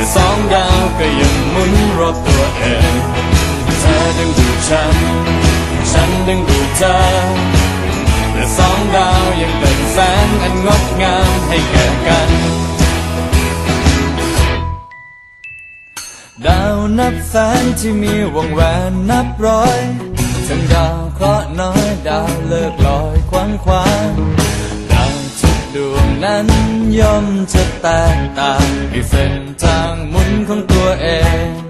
แต่สองดาวก็ยังหมุนรอบตัวเองเธอดึงดูดฉัน ฉันดึงดูดเธอแต่สองดาวยังเป็นแสงอันงดงามให้แก่กัน ดาวนับแสนที่มีวงแหวนนับร้อย ทั้งดาวเคราะห์น้อยดาวเลิกลอยควันควางดาวทุก ดวงนั้นย่อมจะแตกต่างในเส้นทางหมุนของตัวเอง